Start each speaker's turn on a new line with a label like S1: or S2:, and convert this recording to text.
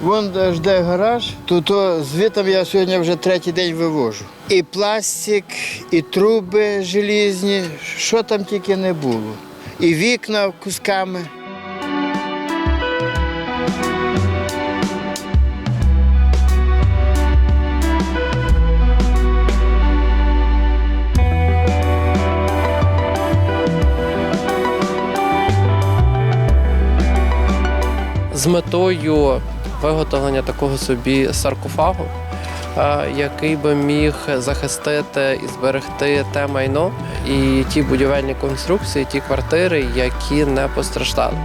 S1: Вон жде гараж, то, то звітом я сьогодні вже третій день вивожу. І пластик, і труби желізні, що там тільки не було. І вікна кусками.
S2: з метою виготовлення такого собі саркофагу, е, який би міг захистити і зберегти те майно і ті будівельні конструкції, ті квартири, які не постраждали.